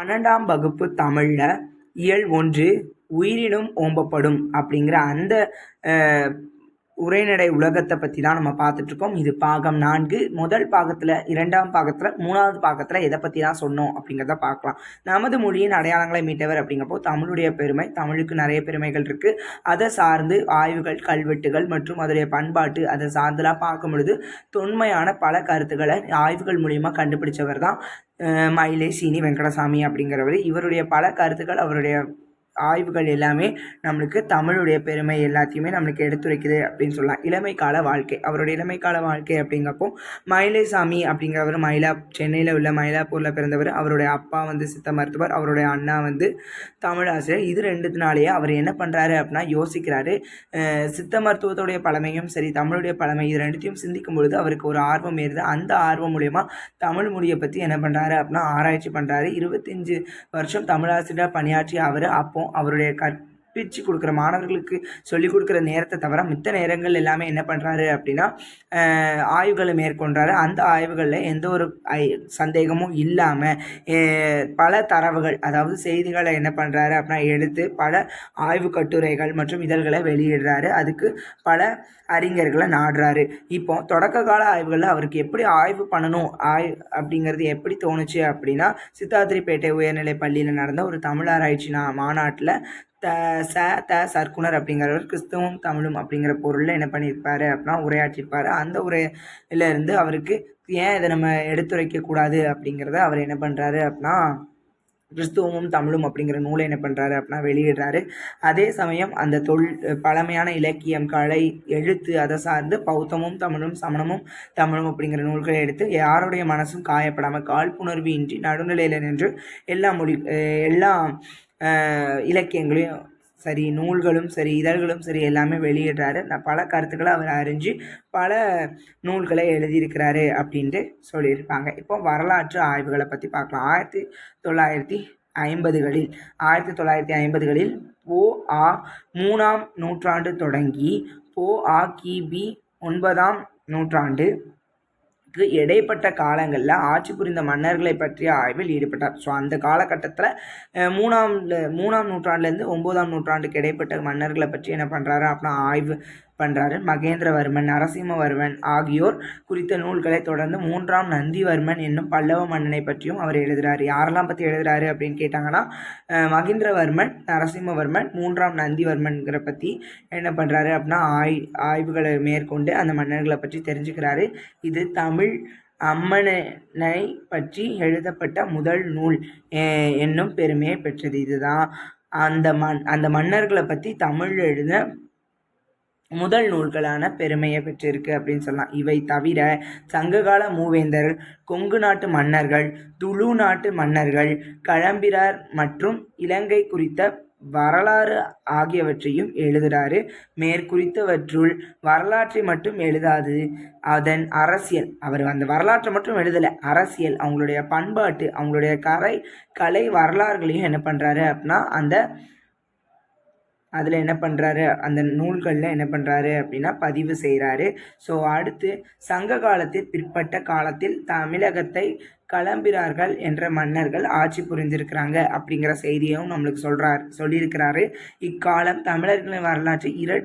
பன்னெண்டாம் வகுப்பு தமிழில் இயல் ஒன்று உயிரினும் ஓம்பப்படும் அப்படிங்கிற அந்த உரைநடை உலகத்தை பற்றி தான் நம்ம பார்த்துட்ருக்கோம். இது பாகம் நான்கு. முதல் பாகத்தில் இரண்டாம் பாகத்தில் மூணாவது பாகத்தில் எதை பற்றி தான் சொன்னோம் அப்படிங்கிறத பார்க்கலாம். நமது மொழியின் அடையாளங்களை மீட்டவர் அப்படிங்கிறப்போ தமிழுடைய பெருமை தமிழுக்கு நிறைய பெருமைகள் இருக்குது அதை சார்ந்து ஆய்வுகள் கல்வெட்டுகள் மற்றும் அதோடைய பண்பாட்டு அதை சார்ந்துலாம் பார்க்கும் பொழுது தொன்மையான பல கருத்துக்களை ஆய்வுகள் மூலியமாக கண்டுபிடிச்சவர் தான் மயிலே சீனி வெங்கடசாமி அப்படிங்கிறவர். இவருடைய பல கருத்துக்கள் அவருடைய ஆய்வுகள் எல்லாமே நம்மளுக்கு தமிழுடைய பெருமை எல்லாத்தையுமே நம்மளுக்கு எடுத்துரைக்குது அப்படின்னு சொல்லலாம். இளமை கால வாழ்க்கை. அவருடைய இளமை கால வாழ்க்கை அப்படிங்கிறப்போ மயிலைசாமி அப்படிங்கிறவர் மயிலா சென்னையில் உள்ள மயிலாப்பூரில் பிறந்தவர் அவருடைய அப்பா வந்து சித்த மருத்துவர் அவருடைய அண்ணா வந்து தமிழாசிரியர். இது ரெண்டுத்தினாலேயே அவர் என்ன பண்ணுறாரு அப்படின்னா யோசிக்கிறாரு. சித்த மருத்துவத்துடைய பழமையும் சரி தமிழுடைய பழமை இது ரெண்டுத்தையும் சிந்திக்கும் பொழுது அவருக்கு ஒரு ஆர்வம் ஏறுது. அந்த ஆர்வம் மூலயமா தமிழ் மொழியை பற்றி என்ன பண்ணுறாரு அப்படின்னா ஆராய்ச்சி பண்ணுறாரு இருபத்தஞ்சு வருஷம் தமிழாசிரியர் பணியாற்றி அவர் அப்போ அவருடைய பிரித்து கொடுக்குற மாணவர்களுக்கு சொல்லிக் கொடுக்குற நேரத்தை தவிர மித்த நேரங்கள் எல்லாமே என்ன பண்ணுறாரு அப்படின்னா ஆய்வுகளை மேற்கொண்டாரு. அந்த ஆய்வுகளில் எந்த ஒரு சந்தேகமும் இல்லாமல் பல தரவுகள் அதாவது செய்திகளை என்ன பண்ணுறாரு அப்படின்னா எடுத்து பல ஆய்வு கட்டுரைகள் மற்றும் இதழ்களை வெளியிடுறாரு. அதுக்கு பல அறிஞர்களை நாடுறாரு. இப்போ தொடக்க கால ஆய்வுகளில் அவருக்கு எப்படி ஆய்வு பண்ணணும் ஆய் அப்படிங்கிறது எப்படி தோணுச்சு அப்படின்னா சித்தாத்திரிப்பேட்டை உயர்நிலை பள்ளியில் நடந்த ஒரு தமிழ் ஆராய்ச்சி மாநாட்டில் த ச த சர்க்குணர் அப்படிங்கிறவர் கிறிஸ்தவம் தமிழும் அப்படிங்கிற பொருளில் என்ன பண்ணியிருப்பார் அப்படின்னா உரையாற்றிருப்பார் அந்த உரையிலேருந்து அவருக்கு ஏன் இதை நம்ம எடுத்துரைக்கக்கூடாது அப்படிங்கிறத அவர் என்ன பண்ணுறாரு அப்படின்னா கிறிஸ்துவமும் தமிழும் அப்படிங்கிற நூலை என்ன பண்ணுறாரு அப்படின்னா வெளியிடுறாரு. அதே சமயம் அந்த தொல் பழமையான இலக்கியம் கலை எழுத்து அதை சார்ந்து பௌத்தமும் தமிழும் சமணமும் தமிழும் அப்படிங்கிற நூல்களை எடுத்து யாருடைய மனசும் காயப்படாமல் காழ்ப்புணர்வு இன்றி நடுநிலையில் நின்று எல்லா மொழி எல்லா இலக்கியங்களையும் சரி நூல்களும் சரி இதழ்களும் சரி எல்லாமே வெளியிடுறாரு. நான் பல கருத்துக்களை அவர் அறிஞ்சு பல நூல்களை எழுதியிருக்கிறாரு அப்படின்ட்டு சொல்லியிருப்பாங்க. இப்போ வரலாற்று ஆய்வுகளை பற்றி பார்க்கலாம். ஆயிரத்தி தொள்ளாயிரத்தி ஐம்பதுகளில் ஆயிரத்தி தொள்ளாயிரத்தி ஐம்பதுகளில் போ ஆ மூணாம் நூற்றாண்டு தொடங்கி போ ஆ கிபி ஒன்பதாம் நூற்றாண்டு இடைப்பட்ட காலங்களில் ஆட்சி புரிந்த மன்னர்களை பற்றிய ஆய்வில் ஈடுபட்டார். ஸோ அந்த காலகட்டத்தில் மூணாம் மூணாம் நூற்றாண்டுலேருந்து ஒம்போதாம் நூற்றாண்டுக்கு இடைப்பட்ட மன்னர்களை பற்றி என்ன பண்ணுறாரு அப்படின்னா ஆய்வு பண்ணுறாரு மகேந்திரவர்மன் நரசிம்மவர்மன் ஆகியோர் குறித்த நூல்களை தொடர்ந்து மூன்றாம் நந்திவர்மன் என்னும் பல்லவ மன்னனை பற்றியும் அவர் எழுதுகிறார் யாரெல்லாம் பற்றி எழுதுகிறாரு அப்படின்னு கேட்டாங்கன்னா மகேந்திரவர்மன் நரசிம்மவர்மன் மூன்றாம் நந்திவர்மன்கிற பற்றி என்ன பண்ணுறாரு அப்படின்னா ஆய் ஆய்வுகளை மேற்கொண்டு அந்த மன்னர்களை பற்றி தெரிஞ்சுக்கிறாரு. இது தமிழ் அம்மனை பற்றி எழுதப்பட்ட முதல் நூல் என்னும் பெருமையை பெற்றது. இதுதான். அந்த மண் அந்த மன்னர்களை பற்றி தமிழ் எழுத முதல் நூல்களான பெருமையை பெற்றிருக்கு அப்படின்னு சொல்லலாம். இவை தவிர சங்ககால மூவேந்தர் கொங்கு நாட்டு மன்னர்கள் துளு நாட்டு மன்னர்கள் களம்பிரார் மற்றும் இலங்கை குறித்த வரலாறு ஆகியவற்றையும் எழுதுகிறாரு மேற்குறித்தவற்றுள் வரலாற்றை மட்டும் எழுதாது அதன் அரசியல். அவர் அந்த வரலாற்றை மட்டும் எழுதலை அரசியல். அவங்களுடைய பண்பாட்டு அவங்களுடைய கரை கலை வரலாறுகளையும் என்ன பண்ணுறாரு அப்படின்னா அந்த அதில் என்ன பண்ணுறாரு அந்த நூல்களில் என்ன பண்ணுறாரு அப்படின்னா பதிவு செய்கிறாரு ஸோ அடுத்து சங்க காலத்தில் பிற்பட்ட காலத்தில் தமிழகத்தை களம்பிரார்கள் என்ற மன்னர்கள் ஆட்சி புரிந்திருக்கிறாங்க அப்படிங்கிற செய்தியும் நம்மளுக்கு சொல்கிறார் சொல்லியிருக்கிறாரு. இக்காலம் தமிழர்களின் வரலாற்று இர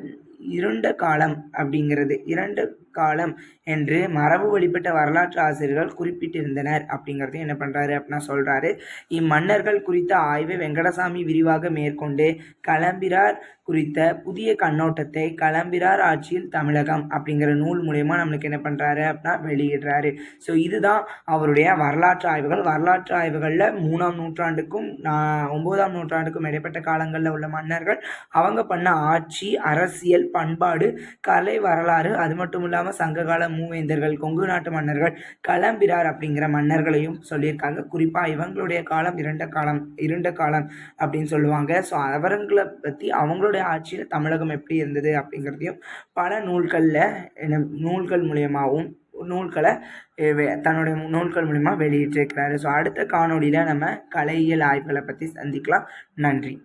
இருண்ட காலம் அப்படிங்கிறது இரண்டு காலம் என்று மரபு வழிபட்ட வரலாற்று ஆசிரியர்கள் குறிப்பிட்டிருந்தனர். அப்படிங்கிறதையும் என்ன பண்ணுறாரு அப்படின்னா சொல்கிறாரு இம்மன்னர்கள் குறித்த ஆய்வை வெங்கடசாமி விரிவாக மேற்கொண்டு களம்பிரார் குறித்த புதிய கண்ணோட்டத்தை களம்பிரார் ஆட்சியில் தமிழகம் அப்படிங்கிற நூல் மூலயமா நம்மளுக்கு என்ன பண்ணுறாரு அப்படின்னா வெளியிடுறாரு. ஸோ இதுதான் அவருடைய வரலாற்று ஆய்வுகள். வரலாற்று ஆய்வுகளில் மூணாம் நூற்றாண்டுக்கும் ஒன்பதாம் நூற்றாண்டுக்கும் இடைப்பட்ட காலங்களில் உள்ள மன்னர்கள் அவங்க பண்ண ஆட்சி அரசியல் பண்பாடு கலை வரலாறு அது மட்டும் இல்லாமல் இல்லாமல் சங்ககால மூவேந்தர்கள் கொங்கு நாட்டு மன்னர்கள் களம்பிரார் அப்படிங்கிற மன்னர்களையும் சொல்லியிருக்காங்க. குறிப்பாக இவங்களுடைய காலம் இரண்ட காலம் இருண்ட காலம் அப்படின்னு சொல்லுவாங்க. ஸோ அவரங்களை பற்றி அவங்களுடைய ஆட்சியில் தமிழகம் எப்படி இருந்தது அப்படிங்கிறதையும் பல நூல்களில் நூல்கள் மூலியமாகவும் நூல்களை தன்னுடைய நூல்கள் மூலிமா வெளியிட்டிருக்கிறாரு. ஸோ அடுத்த காணொலியில் நம்ம கலையியல் ஆய்வுகளை பற்றி சந்திக்கலாம். நன்றி.